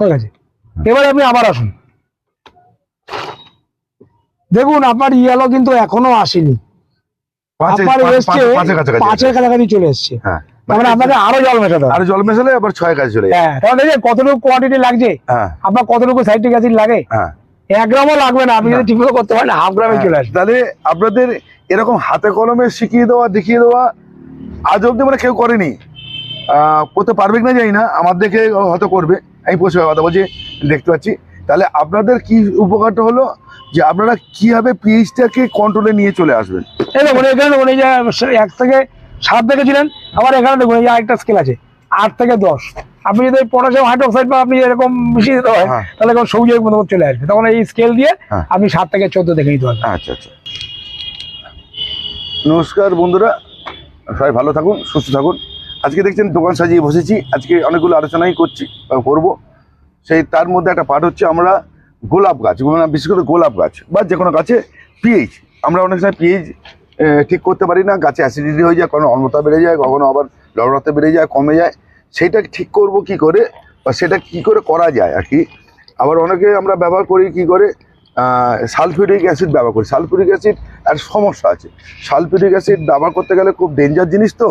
হয়ে গেছে। এবার আপনি আবার আসুন। দেখুন আপনার ইয়ালো কিন্তু এখনও আসেনি। পাঁচে- আপনার এসছে পাঁচের কাছাকাছি চলে এসছে। হ্যাঁ। মানে আপনাকে আরও জল মেশাতে জল মেশালে আবার ছয় চলে হ্যাঁ কারণ এই যে কতটুকু কোয়ান্টিটি লাগছে। হ্যাঁ। আপনার কতটুকু সাইট্রিক অ্যাসিড লাগে? হ্যাঁ। এক গ্রামও লাগবে না আপনি যদি করতে পারেন হাফ গ্রামে চলে আসবে। তাহলে আপনাদের এরকম হাতে কলমে শিখিয়ে দেওয়া দেখিয়ে দেওয়া আজ অব্দি মানে কেউ করেনি। আহ, করতে পারবে কিনা জানি না আমার দেখে হয়তো করবে। আমি পরিষ্কার কথা বলছি দেখতে পাচ্ছি। তাহলে আপনাদের কি উপকারটা হলো? যে আপনারা কীভাবে পিএইচটাকে কন্ট্রোলে নিয়ে চলে আসবেন? এই দেখুন এখানে দেখুন এই যে এক থেকে সাত দেখেছিলেন আবার এখানে দেখুন এই যে আরেকটা স্কেল আছে আট থেকে দশ। আপনি যদি পটাশিয়াম হাইড্রোক্সাইড বা আপনি এরকম মিশিয়ে দিতে হয় হ্যাঁ। তাহলে এখন সবুজের মতো চলে আসবে। তখন এই স্কেল দিয়ে হ্যাঁ। আপনি সাত থেকে চোদ্দ দেখে নিতে পারবেন। আচ্ছা আচ্ছা। নমস্কার বন্ধুরা সবাই ভালো থাকুন সুস্থ থাকুন। আজকে দেখছেন দোকান সাজিয়ে বসেছি, আজকে অনেকগুলো আলোচনাই করছি করব। সেই তার মধ্যে একটা পার্ট হচ্ছে আমরা গোলাপ গাছ বিশেষ করে গোলাপ গাছ বা যে কোনো গাছে পিএইচ আমরা অনেক সময় পিএইচ ঠিক করতে পারি না, গাছে অ্যাসিডিটি হয়ে যায় কখনো অম্লতা বেড়ে যায়, কখনো আবার লবণতা বেড়ে যায়, কমে যায়। সেইটা ঠিক করব কি করে, বা সেটা কি করে করা যায় আর কি? আবার অনেকে আমরা ব্যবহার করি কি করে সালফিউরিক অ্যাসিড ব্যবহার করি। সালফিউরিক অ্যাসিড আর সমস্যা আছে। সালফিউরিক অ্যাসিড ব্যবহার করতে গেলে খুব ডেঞ্জার জিনিস তো।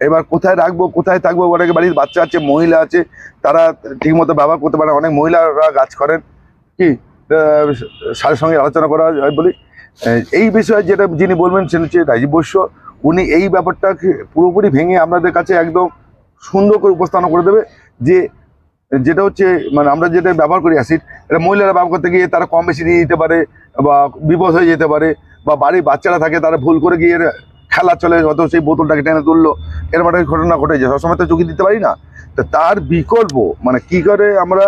এবার কোথায় রাখব, কোথায় থাকব? অনেকে বাড়ির বাচ্চা আছে, মহিলা আছে, তারা ঠিকমতো ব্যবহার করতে পারে অনেক মহিলারা গাছ করেন, কি? স্যারের সঙ্গে আলোচনা করা হয় বলি। এই বিষয়ে যেটা যিনি বলবেন সেটা হচ্ছে রাজীব বৈশ্য, উনি এই ব্যাপারটাকে পুরোপুরি ভেঙে আপনাদের কাছে একদম সুন্দর করে উপস্থাপনা করে দেবে যে, যেটা হচ্ছে মানে আমরা যেটা ব্যবহার করি অ্যাসিড এটা মহিলারা ব্যবহার করতে গিয়ে তারা কম বেশি দিয়ে দিতে পারে, বা বিপদ হয়ে যেতে পারে, বা বাড়ির বাচ্চারা থাকে তারা ভুল করে গিয়ে খেলা চলে হয়তো সেই বোতলটাকে টেনে তুললো। এরকম একটা ঘটনা ঘটে যায় সবসময় তো চুকি দিতে পারি না। তো তার বিকল্প মানে কি করে আমরা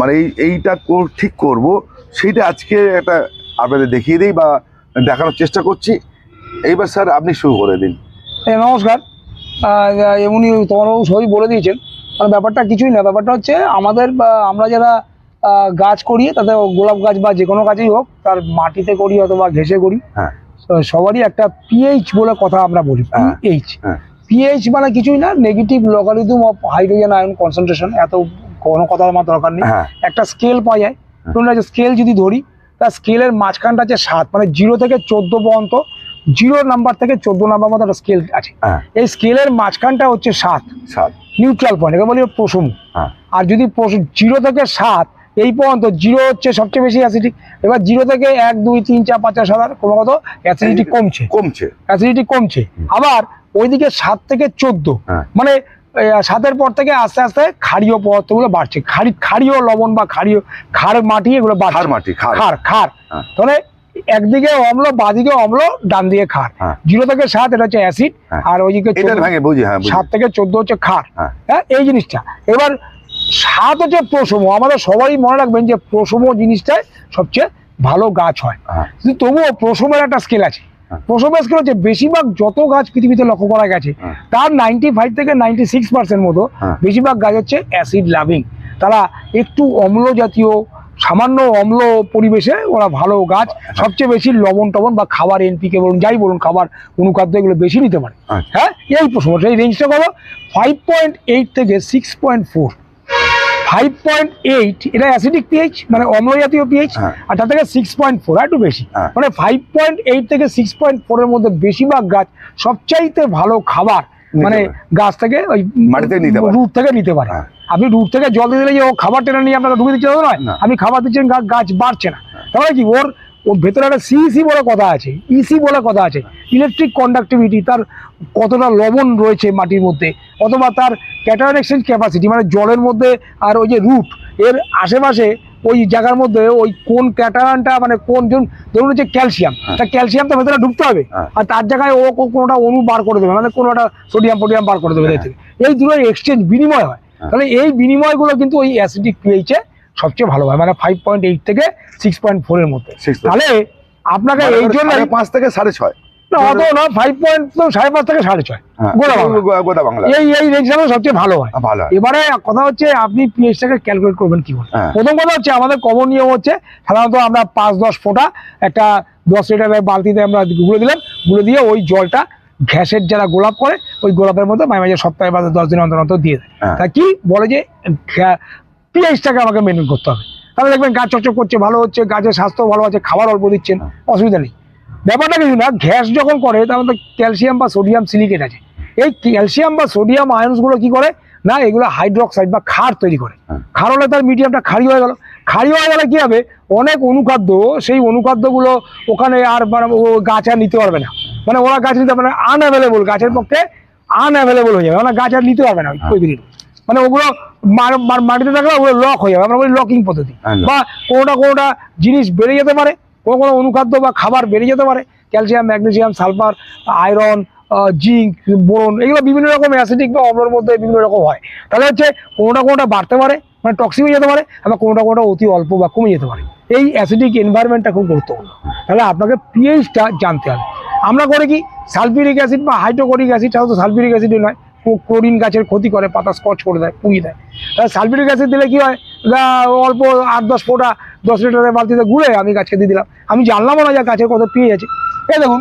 মানে এই এইটা ঠিক করব সেইটা আজকে একটা আপনাদের দেখিয়ে দিই বা দেখানোর চেষ্টা করছি। এইবার স্যার আপনি শুরু করে দিন। এই নমস্কার। উনি তোমারও সবই বলে দিয়েছেন। মানে ব্যাপারটা কিছুই না ব্যাপারটা হচ্ছে আমাদের বা আমরা যারা গাছ করি তাতে গোলাপ গাছ বা যে কোনো গাছই হোক তার মাটিতে করি অথবা ঘেসে করি। হ্যাঁ। সবারই একটা পিএইচ বলে কথা আমরা বলি হ্যাঁ, পিএইচ হ্যাঁ। পিএইচ মানে কিছুই না negative logarithm of hydrogen ion concentration এত কোনো কথা আমার দরকার নেই। হ্যাঁ। একটা স্কেল পাওয়া যায়। ধরুন স্কেল যদি ধরি তা স্কেলের মাঝখানটা হচ্ছে সাত মানে জিরো থেকে চোদ্দ পর্যন্ত জিরো নাম্বার থেকে চোদ্দ নাম্বার মতো একটা স্কেল আছে। হ্যাঁ। এই স্কেলের মাঝখানটা হচ্ছে সাত। সাত। নিউট্রাল পয়েন্ট একে বলি প্রসম। হ্যাঁ। আর যদি জিরো থেকে সাত এই পর্যন্ত জিরো হচ্ছে সবচেয়ে বেশি অ্যাসিডিক এবার জিরো থেকে এক দুই তিন চার পাঁচ ছয় সাত ক্রমাগত অ্যাসিডিটি কমছে। কমছে। অ্যাসিডিটি কমছে। আবার ওইদিকে সাত থেকে চোদ্দ। হ্যাঁ। মানে সাতের পর থেকে আস্তে আস্তে ক্ষারীয় পদার্থগুলো বাড়ছে। ক্ষারি ক্ষারীয় লবণ বা ক্ষারীয় ক্ষার মাটি এগুলো খার বাড়ছে মাটি খার খার খার হ্যাঁ। তাহলে একদিকে অম্ল বাদিকে অম্ল ডান দিকে খার হ্যাঁ। জিরো থেকে সাত এটা হচ্ছে অ্যাসিড। আর ওইদিকে। সাত থেকে চোদ্দ হচ্ছে খার। হ্যাঁ এই জিনিসটা। এবার সাত হচ্ছে প্রসম আমাদের সবাই মনে রাখবেন যে প্রসম জিনিসটাই সবচেয়ে ভালো গাছ হয় হ্যাঁ কিন্তু তবুও প্রসমের একটা স্কেল আছে হ্যাঁ। প্রসমের স্কেল হচ্ছে বেশিরভাগ যত গাছ পৃথিবীতে লক্ষ্য করা গেছে হ্যাঁ। তার নাইনটি ফাইভ থেকে নাইনটি সিক্স পার্সেন্ট মতো। বেশিরভাগ গাছ হচ্ছে অ্যাসিড লাভিং তারা একটু অম্ল জাতীয় সামান্য অম্ল পরিবেশে ওরা ভালো গাছ সবচেয়ে বেশি লবণ টবণ বা খাবার এনপিকে বলুন যাই বলুন খাবার অনুখাদ্য এগুলো বেশি নিতে পারে আচ্ছা। হ্যাঁ এই প্রশ্ন এই রেঞ্জটা হলো ফাইভ পয়েন্ট এইট থেকে six point four five point eight এটা অ্যাসিডিক পিএইচ মানে অম্ল জাতীয় পিএইচ হ্যাঁ। আর তার থেকে সিক্স পয়েন্ট ফোর একটু বেশি হ্যাঁ। মানে ফাইভ পয়েন্ট এইট থেকে সিক্স পয়েন্ট ফোরের মধ্যে বেশিরভাগ গাছ সবচাইতে ভালো খাবার মানে গাছ থেকে ওই মাটিতে নিতে পারে। রুট থেকে নিতে পারে হ্যাঁ। আপনি রুট থেকে জল দিয়ে দিলে যে ও খাবার টেনে নিয়ে আপনাকে ঢুকে দিচ্ছে নয় না। আপনি খাবার দিচ্ছেন গাছ বাড়ছে না তাহলে কি ওর ওর ভেতরে একটা সিইসি বলে কথা আছে ইসি বলে কথা আছে। ইলেকট্রিক কন্ডাক্টিভিটি তার কতটা লবণ রয়েছে মাটির মধ্যে অথবা তার ক্যাটায়ন এক্সচেঞ্জ ক্যাপাসিটি মানে জলের মধ্যে আর ওই যে রুট এর আশেপাশে ওই জায়গার মধ্যে ওই কোন ক্যাটায়নটা মানে কোন ধরুন ধরুন হচ্ছে ক্যালসিয়াম তা ক্যালসিয়াম তো ভেতরে ঢুকতে হবে হ্যাঁ। আর তার জায়গায় ও কোনোটা অনু বার করে দেবে মানে কোনো একটা সোডিয়াম পোডিয়াম বার করে দেবে এর থেকে। এই দুটোর এক্সচেঞ্জ বিনিময় হয়। হ্যাঁ। তাহলে এই বিনিময়গুলো কিন্তু ওই অ্যাসিডিক পিএইচে সবচেয়ে ভালো হয় মানে ফাইভ পয়েন্ট এইট থেকে সিক্স পয়েন্ট ফোরের মধ্যে। তাহলে আপনাকে এই জন্য সাড়ে পাঁচ থেকে সাড়ে ছয়। অত না ফাইভ পয়েন্ট তো সাড়ে পাঁচ থেকে সাড়ে ছয়। হ্যাঁ, বাংলা। গো- গোদা বাংলা। এই এই রেঞ্জটা সবচেয়ে ভালো হয়। ভালো। এবারে কথা হচ্ছে আপনি পিএইচটাকে ক্যালকুলেট করবেন কি করে? হ্যাঁ। প্রথম কথা হচ্ছে আমাদের কমন নিয়ম হচ্ছে সাধারণত আমরা পাঁচ দশ ফোঁটা একটা দশ লিটারের বালতিতে আমরা গুলে দিলাম গুলে দিয়ে ওই জলটা ঘ্যাসের যারা গোলাপ করে ওই গোলাপের মধ্যে মাঝে মাঝে সপ্তাহে বা দশ দিন অন্তর অন্তর দিয়ে দেয়। হ্যাঁ। তা কি? বলে যে পিএইচটাকে আমাকে মেনটেন করতে হবে। তাহলে দেখবেন গাছ চকচক করছে ভালো হচ্ছে গাছের স্বাস্থ্য ভালো আছে খাবার অল্প দিচ্ছেন অসুবিধা নেই। ব্যাপারটা কিছু না গ্যাস যখন করে তার মধ্যে ক্যালসিয়াম বা সোডিয়াম সিলিকেট আছে। এই ক্যালসিয়াম বা সোডিয়াম আয়নসগুলো কি করে? না এগুলো হাইড্রোক্সাইড বা ক্ষার তৈরি করে। হ্যাঁ। ক্ষার হলে তার মিডিয়ামটা খারি হয়ে গেল। খারি হয়ে গেলে কি হবে? অনেক অনুখাদ্য সেই অনুখাদ্যগুলো ওখানে আর মানে ও গাছ আর নিতে পারবে না। মানে ওরা গাছ নিতে পারবে না আনঅ্যাভেলেবল গাছের পক্ষে আনঅ্যাভেলেবল হয়ে যাবে। মানে গাছ আর নিতে পারবে না ওই period। মানে ওগুলো মাটিতে থাকলে ওগুলো লক হয়ে যাবে। আমরা বলি লকিং পদ্ধতি। হ্যাঁ। বা কোনোটা কোনোটা জিনিস বেড়ে যেতে পারে কোনো কোনো অনুখাদ্য বা খাবার বেড়ে যেতে পারে calcium magnesium sulphur iron zinc boron এগুলো বিভিন্ন রকম অ্যাসিডিক বা অম্লর মধ্যে বিভিন্ন রকম হয়। তাহলে হচ্ছে কোনোটা কোনোটা বাড়তে পারে মানে টক্সিক হয়ে যেতে পারে আবার কোনোটা কোনোটা অতি অল্প বা কমে যেতে পারে। এই অ্যাসিডিক এনভায়রনমেন্টটা খুব গুরুত্বপূর্ণ। তাহলে আপনাকে পিএইচটা জানতে হবে। আমরা করে কি? সালফিউরিক অ্যাসিড বা হাইড্রোক্লোরিক অ্যাসিড সাধারণত সালফিউরিক অ্যাসিডই নয়। ক্লোরিন গাছের ক্ষতি করে পাতা স্কচ করে দেয় পুড়িয়ে দেয়। তাহলে সালফিউরিক অ্যাসিড দিলে কি হয়? অল্প আট দশ ফোঁটা দশ লিটারের বালতিতে গুলে আমি গাছকে দিয়ে দিলাম। আমি জানলামও না যে গাছের কত পেয়ে আছে এই দেখুন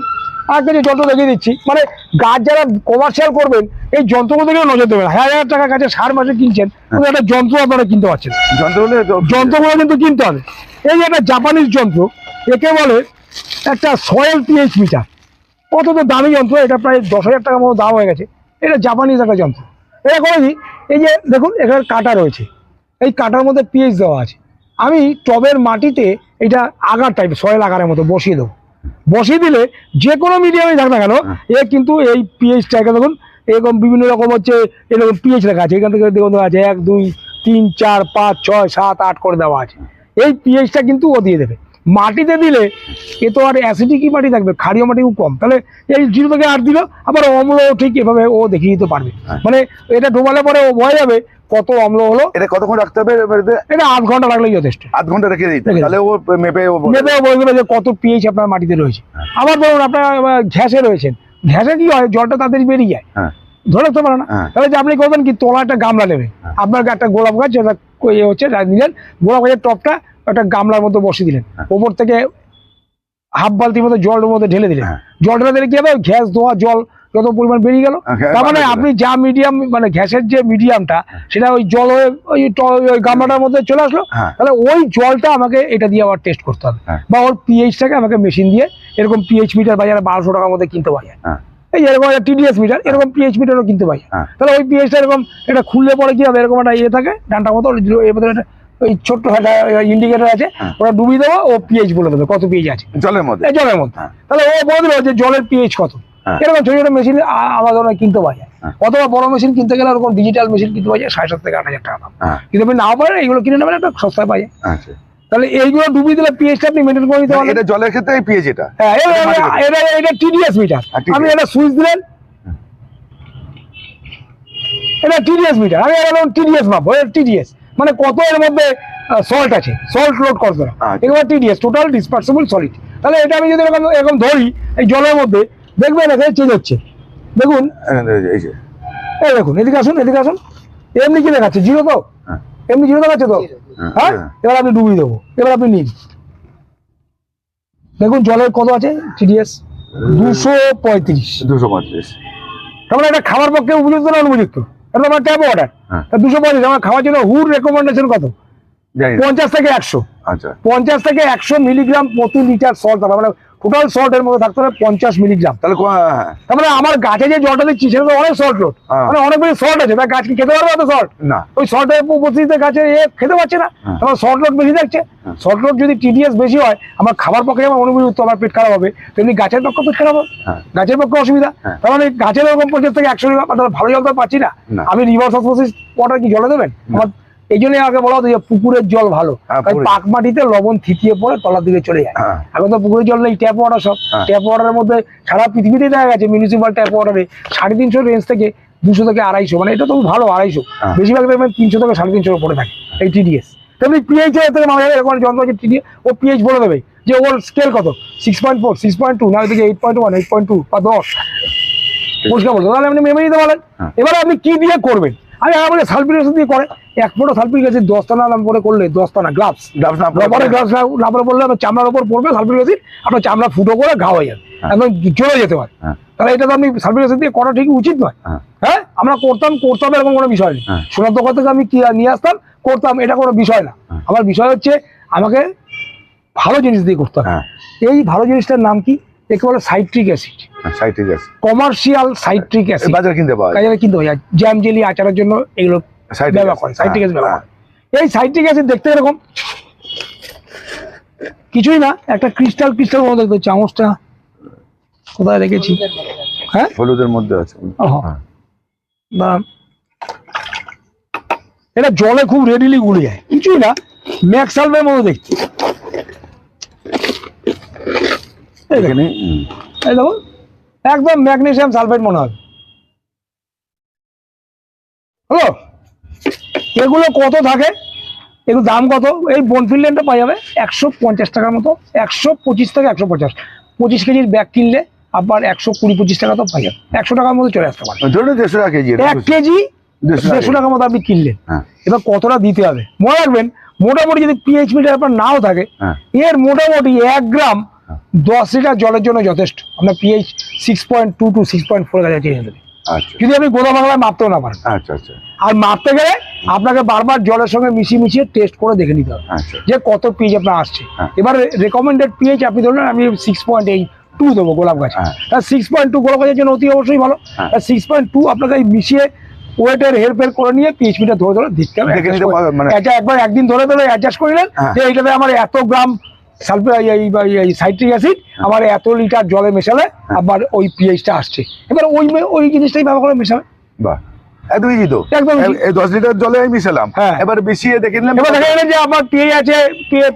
আর কিছু যন্ত্র দেখিয়ে দিচ্ছি। মানে গাছ যারা কমার্শিয়াল করবেন এই যন্ত্রগুলো দিকেও নজর দেবেন। হাজার হাজার টাকা গাছের সার মাসে কিনছেন একটা যন্ত্র আপনারা কিনতে পারছেন যন্ত্রগুলো কিন্তু কিনতে হবে। এই যে একটা জাপানিজ যন্ত্র একে বলে একটা সয়েল পিএইচ মিটার কত তো দামি যন্ত্র এটা প্রায় দশ হাজার টাকার মতো দাম হয়ে গেছে। এটা জাপানিজ একটা যন্ত্র। এটা করে কি এই যে দেখুন এখানে কাটা রয়েছে। এই কাটার মধ্যে পিএইচ দেওয়া আছে। আমি টবের মাটিতে এটা আগার টাইপ সয়েল আগারের মতো বসিয়ে দেবো। বসিয়ে দিলে যে কোনো মিডিয়ামে থাক না কেন এ কিন্তু এই পিএইচটাকে দেখুন এরকম বিভিন্ন রকম হচ্ছে এরকম পিএইচ লেখা আছে। এখান থেকে দেখুন আছে এক দুই তিন চার পাঁচ ছয় সাত আট করে দেওয়া আছে। এই পিএইচটা কিন্তু ও দিয়ে দেবে। মাটিতে দিলে এ তো আর অ্যাসিডিকই মাটি থাকবে ক্ষারীয় মাটি খুব কম। তাহলে এই জিরো থেকে আট দিল আবার অম্ল ঠিক এভাবে ও দেখিয়ে দিতে পারবে। হ্যাঁ। মানে এটা ডোবালে পরে ও ভয় যাবে কত অম্ল হলো। এটা কতক্ষণ রাখতে হবে এটা আধ ঘণ্টা লাগলেই যথেষ্ট। আধ ঘণ্টা রেখে দিতে তাহলে ও মেপে ও বলে নেবে বলে দেবে যে কত পিএইচ আপনার মাটিতে রয়েছে। আবার ধরুন আপনার ঘ্যাসে রয়েছেন। ঘ্যাসে কি হয়? জলটা তাড়াতাড়ি বেরিয়ে যায়। হ্যাঁ। ধরে রাখতে পারে না। হ্যাঁ। তাহলে যে আপনি করবেন কি? তোলা একটা গামলা নেবে হ্যাঁ। আপনার একটা গোলাপ গাছ যেটা হচ্ছে নিলেন গোলাপ গাছের টপটা একটা গামলার মধ্যে বসিয়ে দিলেন। হ্যাঁ। ওপর থেকে হাফ বালতির মতো জলের মধ্যে ঢেলে দিলেন। হ্যাঁ। জল ঢেলে দিলে কি হবে? গ্যাস ধোয়া জল যত পরিমাণ বেরিয়ে গেল। হ্যাঁ, তার মানে আপনি যা মিডিয়াম মানে গ্যাসের যে মিডিয়ামটা সেটা ওই জল হয়ে ওই ওই গামলাটার মধ্যে চলে আসলো। তাহলে ওই জলটা আমাকে এটা দিয়ে আবার টেস্ট করতে হবে। বা ওর পিএইচটাকে আমাকে মেশিন দিয়ে এরকম পিএইচ মিটার বাজারে বারোশো টাকার মধ্যে কিনতে পাওয়া যায় এই এরকম একটা টিডিএস মিটার এরকম পিএইচ মিটারও কিনতে পাই। তাহলে ওই পিএইচটা এরকম এটা খুললে পরে কি হবে? এরকম একটা ইয়ে থাকে ডানটা মতো এর মধ্যে একটা ওই ছোট্ট একটা ইন্ডিকেটর আছে হ্যাঁ। ওটা ডুবিয়ে দেবো ও পিএইচ বলে দেবে। কত পিএইচ আছে? জলের মধ্যে। জলের মধ্যে। হ্যাঁ। তাহলে ও বলে দিল যে জলের পিএইচ কত? হ্যাঁ। এরকম ছোট ছোট মেশিন আমাদের অনেক কিনতে পাওয়া যায়। হ্যাঁ। অথবা বড় মেশিন কিনতে গেলে ওরকম ডিজিটাল মেশিন কিনতে পাওয়া যায় সাড়ে সাত থেকে আট হাজার টাকা দাম। হ্যাঁ। কিন্তু আপনি নাও পারেন এইগুলো কিনে নেবেন একটা সস্তায় পাই যায়। আচ্ছা। তাহলে এইগুলো ডুবিয়ে দিলে পিএইচটা আপনি মেনটেন করে দিতে পারবেন। এটা জলের ক্ষেত্রে পিএইচ এটা। হ্যাঁ এটা- এটা এটা এটা- এটা টিডিএস মিটার হ্যাঁ, আপনি এটা সুইচ দিলেন। এটা টিডিএস মিটার আমি এরকম টিডিএস মাপবো এটা টিডিএস মানে কত এর মধ্যে সল্ট আছে। সল্ট লোড আচ্ছা। এগুলো টিডিএস টোটাল ডিসপার্সেবল সলিড তাহলে এটা আমি যদি এরকম এরকম ধরি এই জলের মধ্যে দেখবেন এখানে চেঞ্জ হচ্ছে। দেখুন। এই দেখুন এদিকে আসুন এদিকে আসুন। এমনি কি দেখাচ্ছে? জিরো তো? হ্যাঁ। এমনি জিরো দেখাচ্ছে তো? হ্যাঁ, হ্যাঁ। এবার আপনি ডুবিয়ে দেবো। এবার আপনি নিন। দেখুন জলের কত আছে? টিডিএস দুশো পঁয়ত্রিশ। দুশো পঁয়ত্রিশ। তার মানে এটা খাওয়ার পক্ষে উপযুক্ত না অনুপযুক্ত? এটা তোমার ট্যাপ অর্ডার হ্যাঁ দুশো পঁয়ত্রিশ আমার খাওয়ার জন্য হুর রেকমেন্ডেশন কত। পঞ্চাশ থেকে একশো। আচ্ছা। পঞ্চাশ থেকে একশো মিলিগ্রাম প্রতি লিটার সল্ট হবে মানে টোটাল সল্ট এর মধ্যে থাকতে হবে পঞ্চাশ মিলিগ্রাম। তাহলে কো- হ্যাঁ, তার মানে আমার গাছে যে জলটা দিচ্ছি সেটা তো অনেক সল্ট লোড হ্যাঁ। মানে অনেক বেশি সল্ট আছে। তার গাছ কি খেতে পারবে অত সল্ট না। ওই সল্টের উপস্থিতিতে গাছের এ খেতে পারছে না। হ্যাঁ। আমার সল্ট লোড বেশি থাকছে। হ্যাঁ। সল্ট লোড যদি টিডিএস বেশি হয় আমার খাবার পক্ষে আমার অনুপযুক্ত আমার পেট খারাপ হবে তেমনি গাছের পক্ষে পেট খারাপ হবে। হ্যাঁ। গাছের পক্ষে অসুবিধা। হ্যাঁ। তার মানে গাছের এরকম পঞ্চাশ থেকে একশো গ্রাম তাহলে ভালো জল তো পাচ্ছি না। আমি রিভার্স অসমোসিস ওয়াটার কি জলে দেবেন? আমার এই জন্য আগে বলা হতো যে পুকুরের জল ভালো। হ্যাঁ, পাক মাটিতে লবণ থিতিয়ে পড়ে তলার দিকে চলে যায়। হ্যাঁ। এখন তো পুকুরের জল নেই ট্যাপ ওয়াটার সব। ট্যাপ ওয়াটারের মধ্যে সারা পৃথিবীতে দেখা গেছে মিউনিসিপাল ট্যাপ ওয়াটারে সাড়ে তিনশো রেঞ্জ থেকে দুশো থেকে আড়াইশো মানে এটা তো ভালো আড়াইশো। হ্যাঁ। বেশিরভাগ দেখবেন তিনশো থেকে সাড়ে তিনশোর উপরে থাকে এই টিডিএস তেমনি পিএইচ এর থেকে মাঝে এরকম যন্ত্র আছে টিডিএস ও পিএইচ বলে দেবে যে ওর স্কেল কত? Six point four six point two না ওইদিকে eight point one eight point two বা দশ। পরিষ্কার বলতো তাহলে আপনি মেমে বলেন হ্যাঁ। এবারে আপনি কি দিয়ে করবেন? আমি আমাকে সালফিক অ্যাসিড দিয়ে করে। এক ফোটো সালফিক অ্যাসিড দশটানা নাম করে করলে দশটানা গ্লাভস। গ্লাভস না পরে- গ্লাভস না পরে বললে আপনার চামড়ার উপর পড়বে সালফিক অ্যাসিড আপনার চামড়া ফুটো করে ঘা হয়ে যাবে। হ্যাঁ। একদম চলে যেতে পারে। হ্যাঁ। তাহলে এটা তো আপনি সালফিক অ্যাসিড দিয়ে করা ঠিক উচিত নয়। হ্যাঁ। হ্যাঁ? আমরা করতাম করতাম এরকম কোনো বিষয় নেই। সোনার দোকান থেকে আমি কি নিয়ে আসতাম করতাম এটা কোনো বিষয় না। আমার বিষয় হচ্ছে আমাকে ভালো জিনিস দিয়ে করতে হবে। হ্যাঁ। এই ভালো জিনিসটার নাম কি? একে বলে সাইট্রিক অ্যাসিড। হ্যাঁ, সাই ঠিক আছে কমার্শিয়াল সাইট্রিক অ্যাসিড। বাজার কিনতে পাওয়া যায়। কিন্তু হয়ে। যায় জ্যাম জেলি আচারের জন্য এগুলো সাইট্রিক ব্যবহার অ্যাসিড, করে সাইট্রিক অ্যাসিড ব্যবহার হ্যাঁ, এই সাইট্রিক অ্যাসিড দেখতে এরকম। কিছুই না একটা ক্রিস্টাল ক্রিস্টাল মতো দেখতে চামচটা কোথায় রেখেছি? হ্যাঁ? হলুদের মধ্যে আছে। হ্যাঁ। এটা জলে খুব রেডিলি গুলে যায়। কিছুই না ম্যাক্সালভের মতো দেখতে। এখানে এই দেখুন একদম ম্যাগনেসিয়াম সালফেট মনে হবে হ্যালো এগুলো কত থাকে? এগুলো দাম কত? এই বনফিল্ডেনটা পাওয়া যাবে একশো পঞ্চাশ টাকার মতো একশো পঁচিশ থেকে একশো পঞ্চাশ। পঁচিশ কেজির ব্যাগ কিনলে আবার একশো কুড়ি পঁচিশ টাকা তো পাই যাবে। একশো টাকার মধ্যে চলে আসতে পারে। দেড়শো টাকা কেজি এক কেজি দেড়শো টাকার মতো আপনি কিনলেন। হ্যাঁ। এবার কতটা দিতে হবে? মনে রাখবেন মোটামুটি যদি পিএইচ মিটার আপনার নাও থাকে হ্যাঁ। এর মোটামুটি এক গ্রাম। দশ লিটার জলের জন্য যথেষ্ট। আপনার pH six point two two six point four কাছে দেবে। যদি আপনি গোদা বাংলায় মাপতেও না পারেন। আচ্ছা আচ্ছা। আর মাপতে গেলে আপনাকে বারবার জলের সঙ্গে মিশিয়ে মিশিয়ে টেস্ট করে দেখে নিতে হবে। আচ্ছা। যে কত পিএইচ আপনার আসছে। হ্যাঁ। এবার রেকমেন্ডেড পিএইচ আপনি ধরুন আমি সিক্স পয়েন্ট এইট টু দেবো গোলাপ গাছ। হ্যাঁ। তার সিক্স পয়েন্ট টু গোলাপ গাছের জন্য অতি অবশ্যই ভালো। হ্যাঁ। সিক্স পয়েন্ট টু আপনাকে মিশিয়ে ওয়েটের হেরফের করে নিয়ে পিএইচ মিটার ধরে ধরে দেখতে হবে। মানে- একবার একদিন ধরে ধরে অ্যাডজাস্ট করে নিলেন হ্যাঁ। যে এইটাতে আমার এত গ্রাম সালফে এই সাইট্রিক অ্যাসিড আমার এত লিটার জলে মেশালে। আবার ওই পিএইচটা আসছে এবার ওই ওই জিনিসটাই ব্যবহার করে মেশাবে বাহ একদম ইজি একদম দশ লিটার জলে আমি মিশালাম হ্যাঁ। এবার বেশি দেখে নিলাম এবার দেখা গেলে যে আমার পিএইচ আছে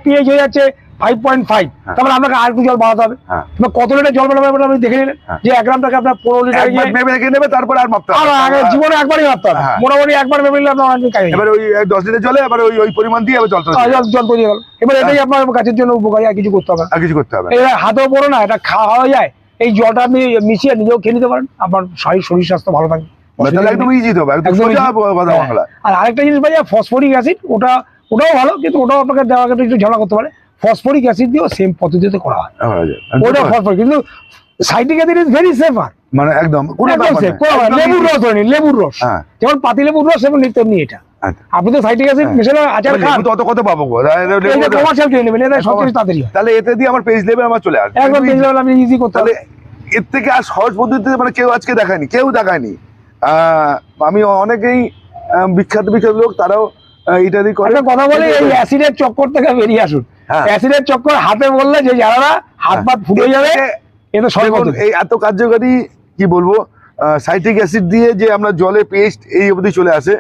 পিএইচ হয়ে যাচ্ছে ফাইভ পয়েন্ট ফাইভ হ্যাঁ। তারপরে আপনাকে আর একটু জল বাড়াতে হবে। হ্যাঁ। কত লিটার জল বাড়াবে আপনি দেখে নিলেন? হ্যাঁ। যে এক গ্রামটাকে আপনার পনেরো লিটার একবার দেখে নেবে তারপর আর মাপতে আর আগে জীবনে একবারই মাপতে হবে। মোটামুটি একবার ভেবে নিলে আপনার অনেকদিন কাজ এবার ওই দশ লিটার জলে এবার ওই ওই পরিমাণ দিয়ে জল জল- জল গেল এবার এটাই আপনার গাছের জন্য উপকারী আর কিছু করতে হবে। আর কিছু করতে হবে এটা হাতেও পড়ো না এটা খাওয়া হয়ে যায়। এই জলটা আপনি মিশিয়ে নিজেও খেয়ে নিতে পারেন। আপনার শরীর শরীর স্বাস্থ্য ভালো থাকবে মানে একদম ইজি তো। বাংলা। আর আরেকটা জিনিস যায় ফসফরিক অ্যাসিড ওটা ওটাও ভালো কিন্তু ওটাও আপনাকে দেওয়া একটু ঝামেলা করতে পারে। ফসফরিক অ্যাসিড দিয়েও সেম পদ্ধতিতে করা হয়। হ্যাঁ, হয়ে। ওটা ফসফরিক কিন্তু citric acid is very safer মানে একদম কোনো লেবুর রস ধরে লেবুর রস। হ্যাঁ। যেমন পাতি লেবুর রস এবং তেমনি এটা। আচ্ছা। আপনি তো সাইট্রিক অ্যাসিড হ্যাঁ। আচার খান। তো অত কত পাবো কমার্শিয়াল কিনে নেবেন এটা সব কিছু তাড়াতাড়ি তাহলে এতে দিয়ে আমার পেজ লেভেল আমার চলে আসবে। একদম পেজ। লেভেল আপনি ইজি করতে তাহলে এর থেকে আর সহজ পদ্ধতিতে মানে কেউ আজকে দেখায়নি কেউ দেখায়নি। আমি অনেকেই বিখ্যাত বিখ্যাত লোক তারাও ইত্যাদি করে। কথা বলি এই অ্যাসিডের চক্কর থেকে বেরিয়ে আসুন। হ্যাঁ। অ্যাসিডের চক্কর হাতে বললে যে যারা হাত পাত ফুটে যাবে এ তো সব দেখুন, এই এত কার্যকারী কি বলব সাইট্রিক অ্যাসিড দিয়ে যে আমরা জলে পেস্ট এই অবধি চলে আসে।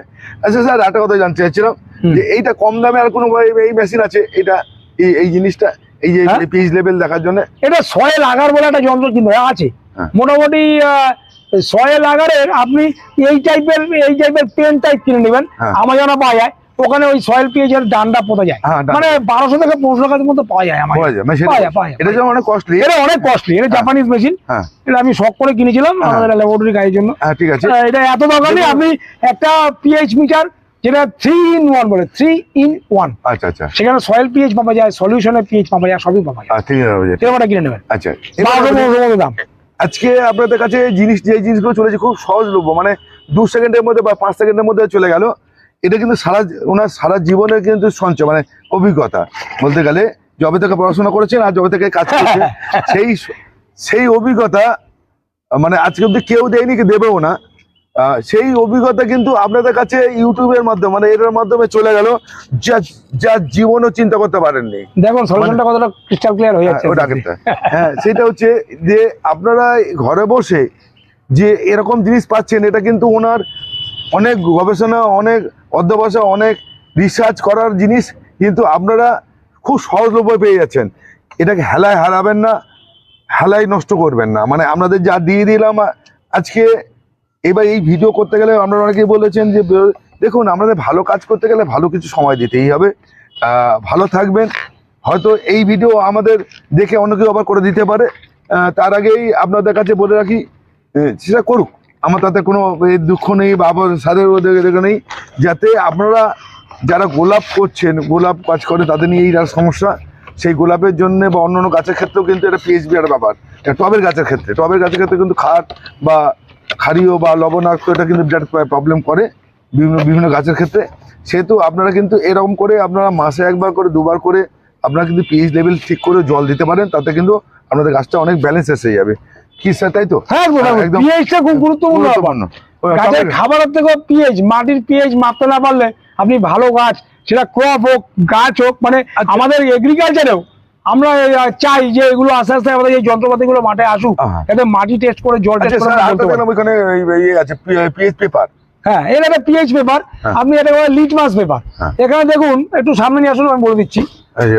আচ্ছা স্যার একটা কথা জানতে চাচ্ছিলাম যে এইটা কম দামে আর কোনো এই- মেশিন আছে? এটা এই এই জিনিসটা এই যে হ্যাঁ? পিএইচ লেভেল দেখার জন্য? এটা সয়েল আগার বলে একটা যন্ত্র কিন্তু আছে। হ্যাঁ। মোটামুটি সয়েল আগারের আপনি এই টাইপের এই টাইপের পেন টাইপ কিনে নেবেন। হ্যাঁ। আমাজনে পাওয়া যায়। ওখানে ওই সয়েল পিএইচ এর ডান্ডা পোতা যায়। হ্যাঁ, মানে বারোশো থেকে পনেরোশো টাকার মতো পাওয়া যায় আমার পাওয়া যায়। মানে পাওয়া যায় এটা যেমন অনেক কস্টলি এটা অনেক কস্টলি এটা জাপানিজ মেশিন হ্যাঁ। এটা আমি শখ করে কিনেছিলাম হ্যাঁ। আমাদের ল্যাবরেটরি গাড়ির জন্য। হ্যাঁ ঠিক আছে। এটা এত দরকার নেই আপনি একটা পিএইচ মিটার যেটা থ্রি ইন ওয়ান বলে থ্রি ইন ওয়ান আচ্ছা আচ্ছা। সেখানে সয়েল পিএইচ পাওয়া যায় সলিউশনের পিএইচ পাওয়া যায় সবই পাওয়া যায়। ঠিক আছে এরকম একটা কিনে নেবেন। আচ্ছা। বারোশো পনেরোশো মতো দাম। আজকে আপনাদের কাছে জিনিস যে জিনিসগুলো চলেছে খুব সহজলভ্য মানে দু সেকেন্ডের মধ্যে বা পাঁচ সেকেন্ডের মধ্যে চলে গেল। এটা কিন্তু সারা ওনার সারা জীবনের কিন্তু সঞ্চয় মানে অভিজ্ঞতা। বলতে গেলে যবে থেকে পড়াশোনা করেছেন আর যবে থেকে কাজ করছেন সেই সেই অভিজ্ঞতা মানে আজকে অব্দি কেউ দেয়নি কি দেবেও না। সেই অভিজ্ঞতা কিন্তু আপনাদের কাছে ইউটিউবের মাধ্যমে মানে এটার মাধ্যমে চলে গেল যা যা জীবনও চিন্তা করতে পারেননি। দেখুন সলিউশনটা কতটা ক্রিস্টাল ক্লিয়ার হয়ে যাচ্ছে। হ্যাঁ, ওটা আগেরটা। হ্যাঁ সেটা হচ্ছে যে আপনারা ঘরে বসে যে এরকম জিনিস পাচ্ছেন এটা কিন্তু ওনার অনেক গবেষণা, অনেক অধ্যবসা অনেক রিসার্চ করার জিনিস কিন্তু আপনারা খুব সহজলভ্য পেয়ে যাচ্ছেন। এটাকে হেলায় হারাবেন না হেলায় নষ্ট করবেন না। মানে আপনাদের যা দিয়ে দিলাম, আজকে এবার এই ভিডিও করতে গেলে আপনারা অনেকেই বলেছেন যে, দেখুন, আমাদের ভালো কাজ করতে গেলে ভালো কিছু সময় দিতেই হবে। ভালো থাকবেন। হয়তো এই ভিডিও আমাদের দেখে অন্য কেউ আবার করে দিতে পারে। তার আগেই আপনাদের কাছে বলে রাখি সেটা করুক। আমার তাতে কোনো দুঃখ নেই বা আবার সাদের ওদের নেই। যাতে আপনারা যারা গোলাপ করছেন, গোলাপ কাজ করে, তাদের নিয়ে এই সমস্যা, সেই গোলাপের জন্য বা অন্যান্য গাছের ক্ষেত্রেও কিন্তু এটা পিএইচবি একটা ব্যাপার। টবের গাছের ক্ষেত্রে, টবের গাছের ক্ষেত্রে কিন্তু খাট বা ক্ষারীয় বা লবণাক্ত এটা কিন্তু বিরাট প্রবলেম করে বিভিন্ন বিভিন্ন গাছের ক্ষেত্রে। সেহেতু আপনারা কিন্তু এরকম করে আপনারা মাসে একবার করে, দুবার করে আপনারা কিন্তু পিএইচ লেভেল ঠিক করে জল দিতে পারেন, তাতে কিন্তু আপনাদের গাছটা অনেক ব্যালেন্স এসে যাবে। কি তাই তো? হ্যাঁ হ্যাঁ, পিএইচটা খুব গুরুত্বপূর্ণ ব্যাপার। গাছের খাবারের থেকে পিএইচ মাটির পিএইচ মাপতে না পারলে আপনি ভালো গাছ সেটা ক্রপ হোক গাছ হোক মানে আচ্ছা। আমাদের এগ্রিকালচারেও আমরা চাই যে এগুলো আস্তে আস্তে আমাদের এই যন্ত্রপাতিগুলো মাঠে আসুক। যাতে মাটি টেস্ট করে জল আচ্ছা টেস্ট করে ওইখানে ইয়ে আছে পিএইচ পেপার হ্যাঁ একটা পিএইচ পেপার হ্যাঁ। আপনি এটা লিটমাস পেপার। এখানে দেখুন একটু সামনে নিয়ে আসুন আমি বলে দিচ্ছি।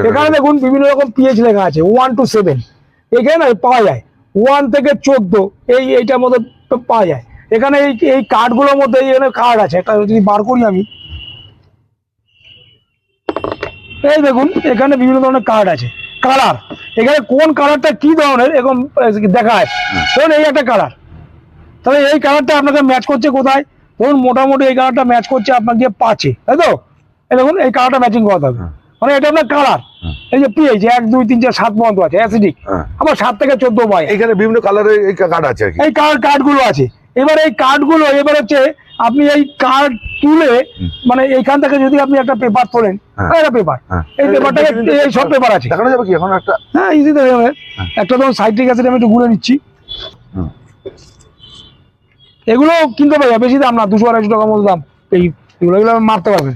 এখানে দেখুন বিভিন্ন রকম পিএইচ লেখা আছে ওয়ান টু সেভেন এখানে পাওয়া যায়। ওয়ান থেকে চোদ্দ এই এইটার মধ্যে পাওয়া যায়। এখানে এই এই কার্ডগুলোর মধ্যে এখানে কার্ড আছে একটা যদি বার করি আমি। এই দেখুন এখানে বিভিন্ন ধরনের কার্ড আছে। কালার এখানে কোন কালারটা কি ধরনের এরকম আহ, দেখা আছে ধরুন এই একটা কালার তাহলে এই কালারটা আপনাকে ম্যাচ করছে কোথায়? ধরুন মোটামুটি এই কালারটা ম্যাচ করছে আপনাকে পাঁচে তাই তো? এই দেখুন এই কালারটা ম্যাচিং করাতে হবে। হুম। মানে এটা আপনার কালার এই যে পিএইচ এক দুই তিন চার সাত পর্যন্ত আছে অ্যাসিডিক হ্যাঁ। আবার সাত থেকে চোদ্দ পায় এখানে বিভিন্ন কালারের এই কার্ড আছে এই কার্ড কার্ডগুলো আছে। এবার এই কার্ডগুলো এবার হচ্ছে আপনি এই কার্ড তুলে মানে এইখান থেকে যদি আপনি একটা পেপার তোলেন হ্যাঁ। একটা পেপার হ্যাঁ। এই পেপারটাকে এই সব পেপার আছে। দেখানো যাবে কি? এখন একটা হ্যাঁ ইজি দেখে যাবে। হ্যাঁ। একটা ধরুন সাইট্রিক অ্যাসিড আমি একটু গুলে নিচ্ছি। এগুলো কিনতে পারবে বেশি দাম না দুশো আড়াইশো টাকার মতো দাম। এই এগুলো মারতে পারবেন।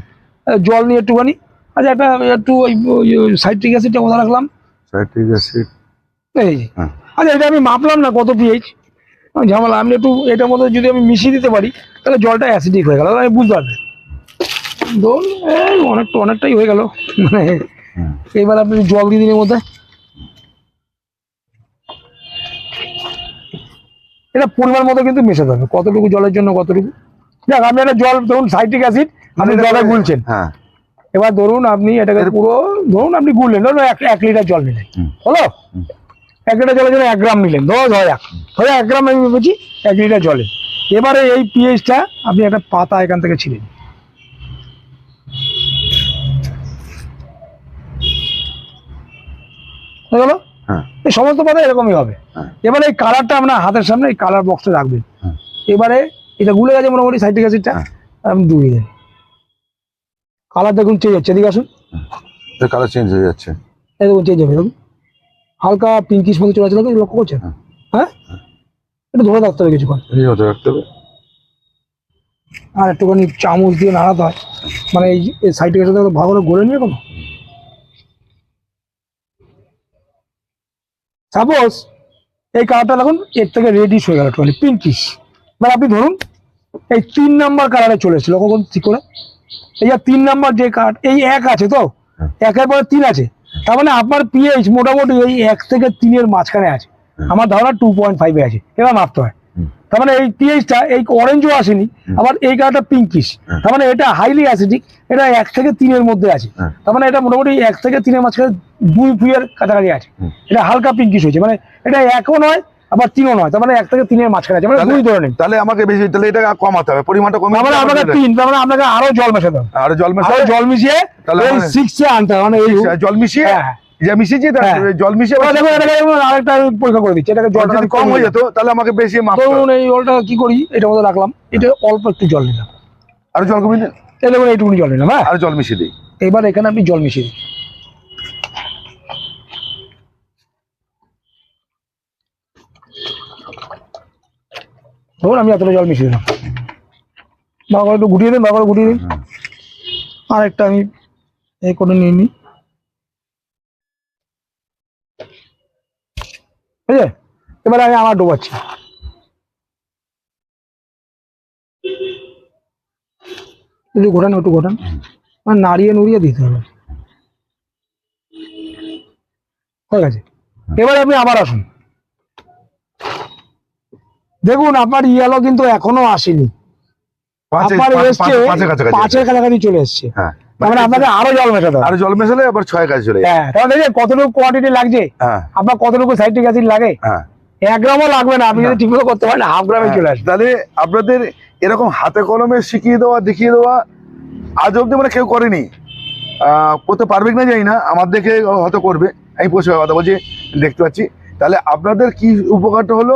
জল নিয়ে একটুখানি আচ্ছা একটা একটু ওই সাইট্রিক অ্যাসিডটা কোথায় রাখলাম? Citric acid. এই হ্যাঁ। আচ্ছা এটা আমি মাপলাম না কত পিএইচ ঝামেলা আমি একটু এটার মধ্যে যদি আমি মিশিয়ে দিতে পারি তাহলে জলটা অ্যাসিডিক হয়ে গেল। আমি বুঝতে পারবেন ধরুন এই অনেকটা অনেকটাই হয়ে গেল। মানে হুম। এবার আপনি জল দিয়ে দিন মধ্যে। এটা পরিমাণ মতো কিন্তু মেশাতে হবে। কতটুকু জলের জন্য কতটুকু। দেখ আপনি একটা জল ধরুন সাইট্রিক অ্যাসিড আপনি জলে গুলছেন। হ্যাঁ। এবার ধরুন আপনি এটাকে পুরো ধরুন আপনি গুললেন ধরুন এক লিটার জল নিলেন হলো? এক লিটার জলের জন্য এক গ্রাম নিলেন ধরো ধর এক ধরো এক গ্রাম আমি ভেবেছি এক লিটার জলে। এবারে এই পিএইচটা আপনি একটা পাতা এখান থেকে ছিলেন হয়ে গেল? এই সমস্ত পাতা এরকমই হবে। হ্যাঁ। এবারে এই কালারটা আপনার হাতের সামনে এই কালার বক্সটা রাখবেন। হ্যাঁ। এবারে এটা গুলে গেছে মোটামুটি সাইট্রিক অ্যাসিডটা। আমি ডুবিয়ে দেন কালার দেখুন চেঞ্জ হচ্ছে এদিকে আসুন। কালার চেঞ্জ হয়ে যাচ্ছে। এই দেখুন চেঞ্জ হবে দেখুন। হালকা পিঙ্কিশ মতো চলে আসছে লক্ষ্য করছেন? হ্যাঁ। হ্যাঁ? এটা ধরে রাখতে হবে কিছুক্ষণ। মতো রাখতে হবে। আর একটুখানি চামচ দিয়ে নাড়াতে হয়। মানে এই সাইডে সাথে ভালো করে গড়ে নিয়ে কোনো? সাপোজ এই কালারটা দেখুন এর থেকে রেডিশ হয়ে গেল একটুখানি পিঙ্কিশ মানে আপনি ধরুন এই তিন নাম্বার কালারে চলে এসেছিল কখন ঠিক করে। এই যে তিন নাম্বার যে কার্ড এই এক আছে তো? হ্যাঁ। একের পরে তিন আছে। তার মানে আপনার পিএইচ মোটামুটি এই এক থেকে তিনের মাঝখানে আছে। হ্যাঁ। আমার ধারণা টু পয়েন্ট ফাইভে আছে। এবার মাপতে হয়। তার মানে এই পিএইচটা এই অরেঞ্জও আসেনি আবার এই কালারটা পিঙ্কিশ হ্যাঁ। তার মানে এটা হাইলি অ্যাসিডিক এটা এক থেকে তিনের মধ্যে আছে। তার মানে এটা মোটামুটি এক থেকে তিনের মাঝখানে দুই ফুয়ের কাছাকাছি আছে। এটা হালকা পিঙ্কিশ হয়েছে। মানে এটা একও নয় আবার তিনও নয় তার মানে এক থেকে তিনের মাঝখানে আছে মানে দুই ধরনের তাহলে আমাকে বেশি তাহলে এটা কমাতে হবে পরিমাণটা কমে মানে আপনাকে তিন তার মানে আপনাকে আরও জল মেশাতে হবে। আর জল মেশাই জল মিশিয়ে তাহলে সিক্সে আনতে হবে মানে এই জল মিশিয়ে হ্যাঁ যা মিশিয়েছি হ্যাঁ। জল মিশিয়ে আরেকটা পরীক্ষা করে দিচ্ছি এটাকে জল যদি কম হয়ে যেত তাহলে আমাকে বেশি। ধরুন এই জলটা কি করি এটার মধ্যে রাখলাম এটা অল্প একটু জল নিলাম। আর জল কমিয়ে দিন। দেখুন এইটুকুনি জল নিলাম হ্যাঁ। আর জল মিশিয়ে দিই। এবার এখানে আপনি জল মিশিয়ে দিন ধরুন আমি এতটা জল মিশিয়ে দিলাম। ভালো করে একটু গুটিয়ে দিন ভালো করে গুটিয়ে দিন। আর একটা আমি এই করে নিয়ে নিই। ঠিক আছে এবারে আমি আমার ডোবাচ্ছি। একটু ঘোরান একটু ঘোরান নাড়িয়ে নুড়িয়ে দিতে হবে। হয়ে গেছে। এবারে আপনি আবার আসুন। দেখুন আপনার ইয়ালো কিন্তু এখনও আসেনি। পাঁচে আপনার এসছে পাঁচের কাছাকাছি চলে এসছে। হ্যাঁ। মানে আপনাকে আরও জল মেশাতে আর জল মেশালে আবার ছয় কাজ চলে যায় হ্যাঁ কতটুকু কোয়ান্টিটি লাগছে? হ্যাঁ। আপনার কতটুকু সাইট্রিক অ্যাসিড লাগে? এক গ্রামও লাগবে না আপনি যদি করতে পারেন হাফ গ্রামে চলে আসবে। তাহলে আপনাদের এরকম হাতে কলমে শিখিয়ে দেওয়া দেখিয়ে দেওয়া আজ অব্দি মানে কেউ করেনি। আহ, করতে পারবে না জানি না আমার দেখে হয়তো করবে। আমি পরিষ্কার কথা বলছি দেখতে পাচ্ছি। তাহলে আপনাদের কি উপকারটা হলো?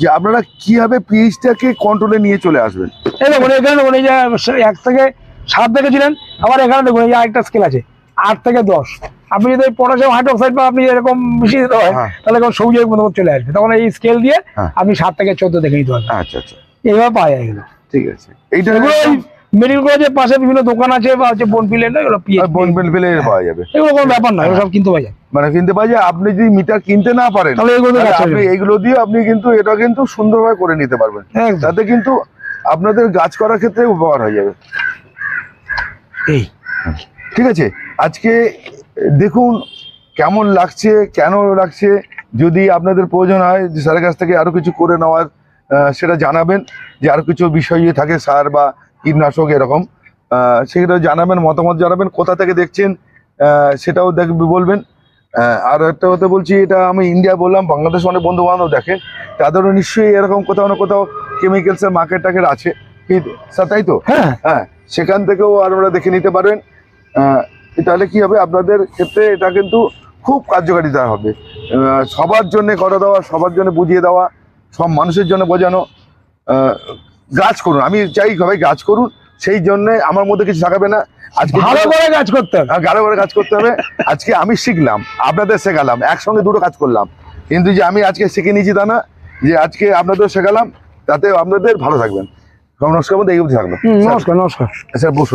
যে আপনারা কীভাবে পিএইচটাকে কন্ট্রোলে নিয়ে চলে আসবেন? এই দেখুন এখানে দেখুন এই যে এক থেকে সাত দেখেছিলেন আবার এখানে দেখুন এই যে আরেকটা স্কেল আছে আট থেকে দশ। আপনি যদি পটাশিয়াম হাইড্রোক্সাইড বা আপনি এরকম মিশিয়ে দিতে হয় হ্যাঁ। তাহলে এখন সবুজের মতো চলে আসবে। তখন এই স্কেল দিয়ে হ্যাঁ। আপনি সাত থেকে চোদ্দ দেখে নিতে পারবেন। আচ্ছা আচ্ছা। এইভাবে পাওয়া যায় এগুলো। ঠিক আছে। এইটা ওই মেডিকেল কলেজের পাশে বিভিন্ন দোকান আছে বা হচ্ছে বন পিলেন এগুলো পাওয়া যাবে। এগুলো কোনো ব্যাপার না এগুলো সব কিনতে পাওয়া যায় মানে কিনতে পাওয়া যায় আপনি যদি মিটার কিনতে না পারেন আপনি। এইগুলো দিয়ে আপনি কিন্তু এটা কিন্তু সুন্দরভাবে করে নিতে পারবেন। তাতে কিন্তু আপনাদের গাছ করার ক্ষেত্রে উপকার হয়ে যাবে। এই। ঠিক আছে? আজকে দেখুন কেমন লাগছে কেন লাগছে যদি আপনাদের প্রয়োজন হয় যে স্যারের কাছ থেকে আরও কিছু করে নেওয়ার সেটা জানাবেন যে আরও কিছু বিষয় যদি থাকে সার বা কীটনাশক এরকম সেটা জানাবেন মতামত জানাবেন কোথা থেকে দেখছেন সেটাও দেখ বলবেন। আর একটা কথা বলছি এটা আমি ইন্ডিয়া বললাম বাংলাদেশ অনেক বন্ধু বান্ধব দেখেন তাদেরও নিশ্চয়ই এরকম কোথাও না কোথাও কেমিক্যালসের মার্কেট টার্কেট আছে। স্যার তাই তো? হ্যাঁ। হ্যাঁ সেখান থেকেও আপনারা দেখে নিতে আহ, তাহলে কি হবে? আপনাদের ক্ষেত্রে এটা কিন্তু খুব কার্যকারিতা হবে। সবার জন্য করে দেওয়া সবার জন্য বুঝিয়ে দেওয়া সব মানুষের জন্য বোঝানো গাছ করুন। আমি চাই সবাই গাছ করুন সেই জন্য আমার মধ্যে কিছু থাকবে না। আজকে ভালো করে কাজ করতে হবে। হ্যাঁ, গাড়ো করে কাজ করতে হবে। আজকে আমি শিখলাম আপনাদের শেখালাম একসঙ্গে দুটো কাজ করলাম। কিন্তু যে আমি আজকে শিখে নিয়েছি তা না যে আজকে আপনাদের শেখালাম তাতে আপনাদের ভালো থাকবেন। নমস্কার মধ্যে এই অবধি থাকল। নমস্কার নমস্কার। স্যার বসুন।